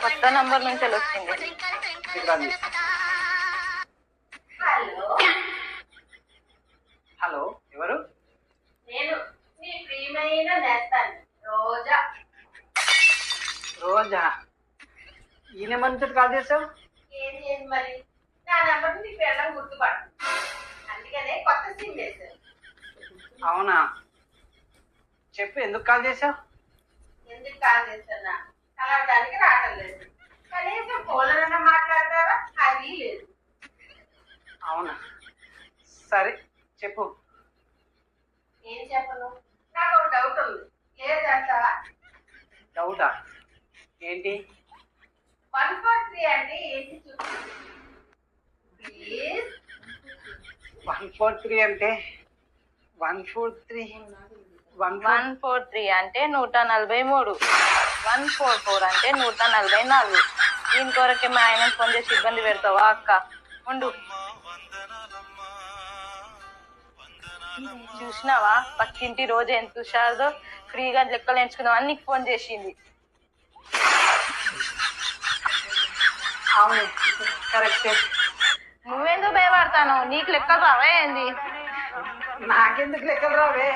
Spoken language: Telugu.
కొత్త నంబర్ నుంచి వచ్చింది. హలో. హలో ఎవరు? నేను మీ ప్రియమైన నేస్తాను రోజా. రోజా. ఈ నెంబర్ నుంచి కాల్ చేసావు? ఏం చేయండి మరి? నా నెంబర్ అందుకనే కొత్త సిమ్ అవునా? చెప్పు ఎందుకు కాల్ చేసావు ఎందుకు కాల్ చేస్తున్నా కలవడానికి రావటం లేదు. కనీసం ఫోన్లన్నా మాట్లాడతావా? అది లేదు. అవునా? సరే చెప్పు. ఏం చెప్పను? నాకు ఒక డౌట్ ఉంది. లేదంటావా డౌటా? ఏంటి? వన్ ఫోర్ త్రీ అంటే ఏంటి చూపి వన్ ఫోర్ త్రీ అంటే? One four three. One four three అంటే నూట నలభై మూడు. వన్ ఫోర్ ఫోర్ అంటే నూట నలభై నాలుగు. దీని కొరకే మా ఆయన ఫోన్ చేసి ఇబ్బంది పెడతావా అక్క? ఉండు. చూసినావా? పక్కింటి రోజు ఎంత హుషారుదో ఫ్రీగా లెక్కలు ఎంచుకుందాం నీకు ఫోన్ చేసింది. అవును. కరెక్టే. నువ్వెందుకు భయపడతాను? నీకు లెక్కలు రావా ఏంది? నాకెందుకు లెక్కలు రావే?